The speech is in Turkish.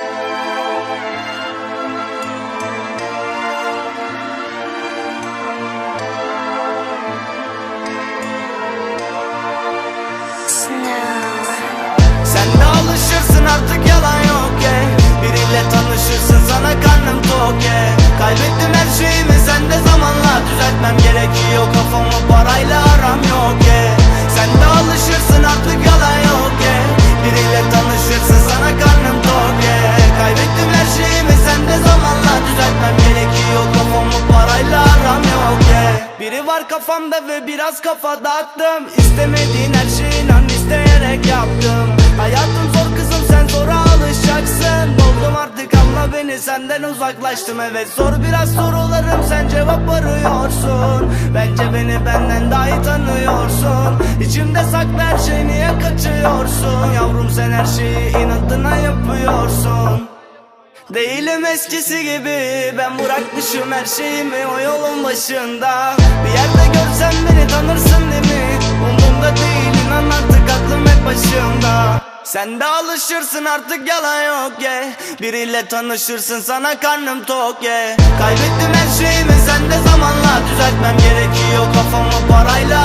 Sen de alışırsın artık yalan yok ye. Biriyle tanışırsın sana karnım tok ye. Kaybettim her şeyimi sen zamanla düzeltmem gerekiyor. Kafamı parayla aram yok ye. Sen de alışırsın artık yalan var kafamda ve biraz kafa dağıttım. İstemediğin her şeyi inan isteyerek yaptım. Hayatım zor kızım sen zora alışacaksın. Doldum artık anla beni senden uzaklaştım. Evet zor biraz sorularım sen cevap arıyorsun. Bence beni benden daha iyi tanıyorsun. İçimde saklı her şey niye kaçıyorsun? Yavrum sen her şeyi inadına yapıyorsun Değilim eskisi gibi Ben bırakmışım her şeyimi o yolun başında. Bir yerde görsen beni tanırsın değil mi? Umurumda değil inan artık aklım hep başımda. Sen de alışırsın artık yalan yok ye Biriyle tanışırsın sana karnım tok ye Kaybettim her şeyimi sen de zamanla düzeltmem gerekiyor. Kafamı parayla